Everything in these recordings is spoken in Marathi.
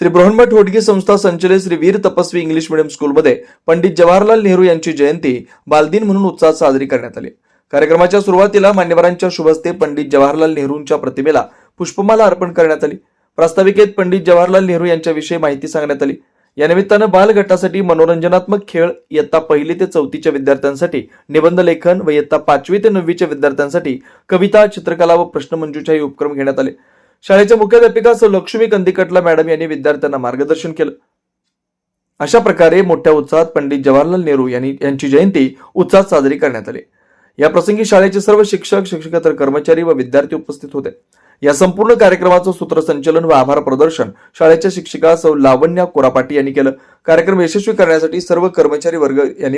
श्री बृहन्मठ होटगी संस्था संचलित श्री वीर तपस्वी इंग्लिश मीडियम स्कूलमध्ये पंडित जवाहरलाल नेहरू यांची जयंती बालदिन म्हणून उत्साहात साजरी करण्यात आली. कार्यक्रमाच्या सुरुवातीला मान्यवरांच्या शुभस्ते पंडित जवाहरलाल नेहरूंच्या प्रतिमेला पुष्पमाला अर्पण करण्यात आली. प्रास्ताविकेत पंडित जवाहरलाल नेहरू यांच्याविषयी माहिती सांगण्यात आली. या निमित्तानं मनोरंजनात्मक खेळ इयत्ता पहिली ते चौथीच्या विद्यार्थ्यांसाठी निबंध लेखन व इयत्ता पाचवी ते नववीच्या विद्यार्थ्यांसाठी कविता चित्रकला व प्रश्नमंजूच्याही उपक्रम घेण्यात आले. शाळेच्या मुख्याध्यापिका सौ लक्ष्मी कंदिकटला मॅडम यांनी विद्यार्थ्यांना मार्गदर्शन केलं. अशा प्रकारे मोठ्या उत्साहात पंडित जवाहरलाल नेहरू यांनी यांची जयंती उत्साहात साजरी करण्यात आली. या प्रसंगी शाळेचे सर्व शिक्षक शिक्षकेतर कर्मचारी व विद्यार्थी उपस्थित होते. या संपूर्ण कार्यक्रमाचं सूत्रसंचलन व आभार प्रदर्शन शाळेच्या शिक्षिका सौ लावण्या कोरापाटी यांनी केलं. कार्यक्रम यशस्वी करण्यासाठी सर्व कर्मचारी वर्ग यांनी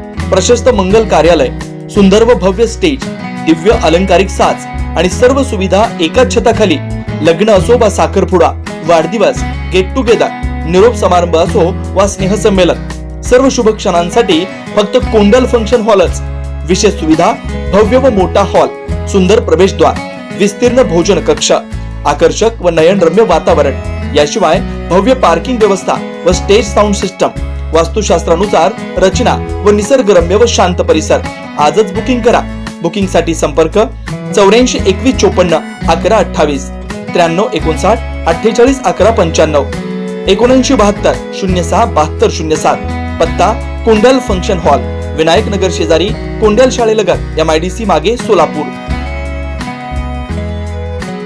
प्रशस्त मंगल कार्यालय सुंदर व भव्य स्टेज दिव्य अलंकारिक साज आणि सर्व सुविधा एकाच छताखाली. लग्न असो वा साखरपुडा वाढदिवस गेट टुगेदर निरोप समारंभ असो वा स्नेहसंमेलन सर्व शुभ क्षणांसाठी फक्त कोंडल फंक्शन हॉलच विशेष सुविधा भव्य व मोठा हॉल सुंदर प्रवेशद्वार विस्तीर्ण भोजन कक्ष आकर्षक व नयनरम्य वातावरण. याशिवाय भव्य पार्किंग व्यवस्था व स्टेज साऊंड सिस्टम वास्तुशास्त्रानुसार रचना व निसर्गरम्य व शांत परिसर. आजच बुकिंग करा. बुकिंगसाठी संपर्क चौऱ्याऐंशी एकवीस चोपन्न अकरा अठ्ठावीस. त्र्याण्णव एकोणसाठ अठ्ठेचाळीस अकरा पंच्याण्णव. एकोणऐंशी बहात्तर शून्य सहा बहात्तर शून्य सात. पत्ता कुंडल फंक्शन हॉल. विनायक नगर शेजारी कुंडल शाळेलगत एम आय डी सी मागे सोलापूर.